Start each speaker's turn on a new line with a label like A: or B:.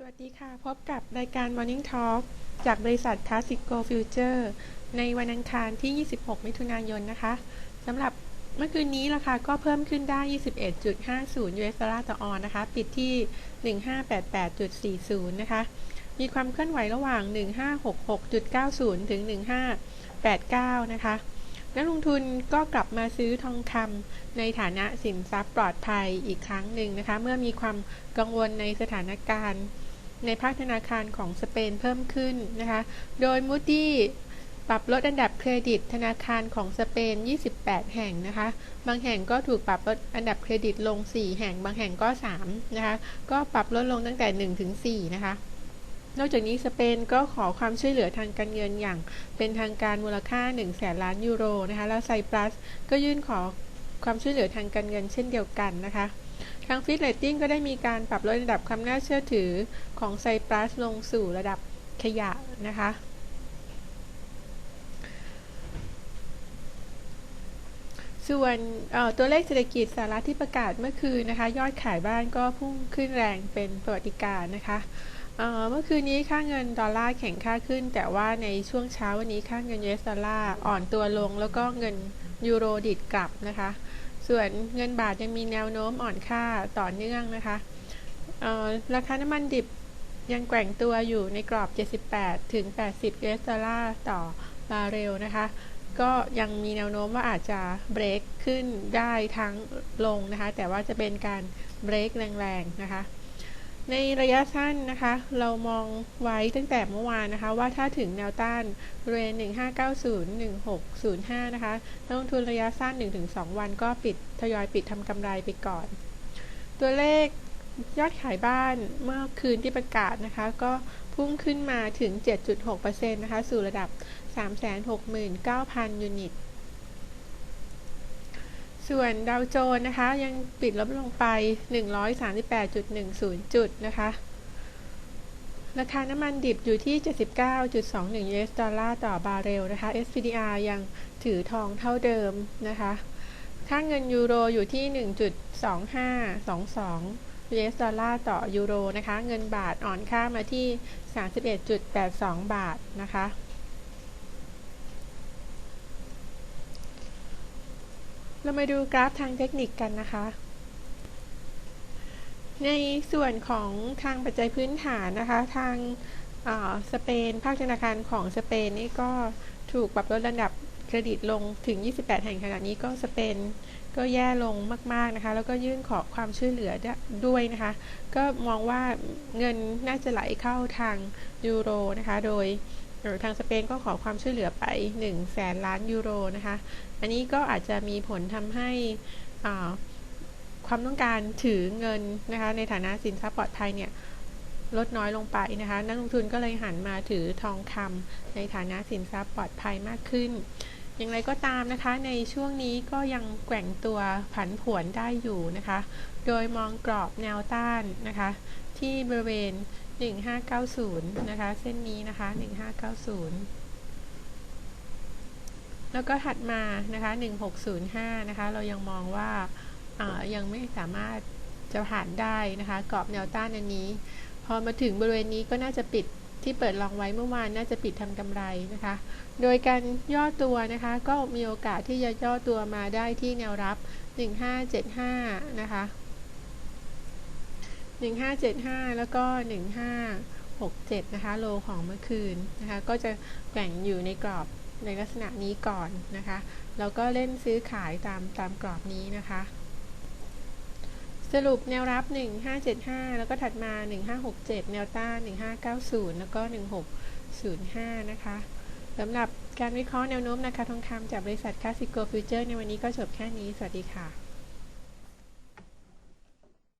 A: สวัสดีค่ะ พบกับรายการ Morning Talk จากบริษัท Classico Future ในวันอังคารที่ 26 มิถุนายนนะคะสำหรับเมื่อคืนนี้ราคาก็เพิ่มขึ้นได้ 21.50 US ดอลลาร์ต่อออนนะคะ ปิดที่ 1588.40 นะคะ มีความเคลื่อนไหวระหว่าง 1566.90 ถึง 1589 นะคะ นักลงทุนก็กลับมาซื้อทองคำในฐานะสินทรัพย์ปลอดภัยอีกครั้งหนึ่งนะคะ เมื่อมีความกังวลในสถานการณ์ ในภาคธนาคารของสเปนเพิ่มขึ้นนะคะ โดยมูดี้ปรับลดอันดับเครดิตธนาคารของสเปน 28 แห่งนะคะ บางแห่งก็ถูกปรับลดอันดับเครดิตลง 4 แห่ง บางแห่งก็ 3 นะคะ ก็ปรับลดลงตั้งแต่ 1 ถึง 4 นะคะ นอกจากนี้สเปนก็ขอความช่วยเหลือทางการเงินอย่างเป็นทางการมูลค่า1แสนล้านยูโรนะคะ แล้วไซปรัสก็ยื่นขอความช่วยเหลือทางการเงินเช่นเดียวกันนะคะ ทางฟิตเลตติ้งก็ได้มีการปรับลดระดับความน่าเชื่อถือของไซปรัสลงสู่ระดับขยะนะคะ ส่วนตัวเลขเศรษฐกิจสหรัฐที่ประกาศเมื่อคืนนะคะ ยอดขายบ้านก็พุ่งขึ้นแรงเป็นประวัติการนะคะเมื่อคืนนี้ค่าเงินดอลลาร์แข็งค่าขึ้น แต่ว่าในช่วงเช้าวันนี้ค่าเงิน US ดอลลาร์อ่อนตัวลง แล้วก็เงินยูโรดิดกลับนะคะ ส่วนเงินบาทยังมีแนวโน้มอ่อนค่าต่อเนื่องนะคะราคาน้ำมันดิบยังแกว่งตัวอยู่ในกรอบ 78 ถึง 80 US ดอลลาร์ต่อบาร์เรลนะคะ ก็ยังมีแนวโน้มว่าอาจจะเบรกขึ้นได้ทั้งลงนะคะ แต่ว่าจะเป็นการเบรกแรงๆนะคะ ในระยะสั้นนะคะ เรามองไว้ตั้งแต่เมื่อวานนะคะ ว่าถ้าถึงแนวต้านบริเวณ 1590-1605 นะคะนักลงทุนระยะสั้น 1-2 วันก็ปิดทยอยปิดทำกำไรไปก่อน ตัวเลขยอดขายบ้านเมื่อคืนที่ประกาศนะคะ ก็พุ่งขึ้นมาถึง 7.6%นะคะ สู่ระดับ 369,000 ยูนิต ส่วนดาวโจนส์นะคะ ยังปิดลบลงไป 138.10 จุดนะคะ ราคาน้ำมันดิบอยู่ที่ 79.21 US ดอลลาร์ต่อบาร์เรลนะคะ SPDR ยังถือทองเท่าเดิมนะคะ ค่าเงินยูโรอยู่ที่ 1.2522 US ดอลลาร์ต่อยูโรนะคะ เงินบาทอ่อนค่ามาที่ 31.82 บาทนะคะ เรามาดูกราฟทางเทคนิคกันนะคะ ในส่วนของทางปัจจัยพื้นฐานนะคะ ทางสเปน ภาคธนาคารของสเปนนี่ก็ถูกปรับลดระดับเครดิตลงถึง 28 แห่งขณะนี้ก็สเปนก็แย่ลงมาก ๆ นะคะ แล้วก็ยื่นขอความช่วยเหลือด้วยนะคะ ก็มองว่าเงินน่าจะไหลเข้าทางยูโรนะคะ โดย ทางสเปนก็ขอความช่วยเหลือไป1แสนล้านยูโรนะคะ อันนี้ก็อาจจะมีผลทำให้ความต้องการถือเงินนะคะในฐานะสินทรัพย์ปลอดภัยเนี่ยลดน้อยลงไปนะคะ นักลงทุนก็เลยหันมาถือทองคำในฐานะสินทรัพย์ปลอดภัยมากขึ้น อย่างไรก็ตามนะคะ ในช่วงนี้ก็ยังแกว่งตัวผันผวนได้อยู่นะคะ โดยมองกรอบแนวต้านนะคะ ที่บริเวณ 1590 นะคะ เส้นนี้นะคะ 1590 แล้วก็ถัดมานะคะ 1605 นะคะ เรายังมองว่ายังไม่สามารถจะผ่านได้นะคะ กรอบแนวต้านอันนี้ พอมาถึงบริเวณนี้ก็น่าจะปิด ที่เปิดลองไว้เมื่อวานน่าจะปิดทำกำไรนะคะ โดยการย่อตัวนะคะ ก็มีโอกาสที่จะย่อตัวมาได้ที่แนวรับ 1575 นะคะ 1575 แล้วก็ 1567 นะคะ โลของเมื่อคืนนะคะ ก็จะแบ่งอยู่ในกรอบในลักษณะนี้ก่อนนะคะ แล้วก็เล่นซื้อขายตามตามกรอบนี้นะคะ สรุปแนวรับ 1575 แล้วก็ถัดมา 1567 แนวต้าน 1590 แล้วก็ 1605 นะคะสำหรับการวิเคราะห์แนวโน้มนะคะทองคำจากบริษัทคาสิโกฟิวเจอร์ในวันนี้ก็จบแค่นี้ สวัสดีค่ะ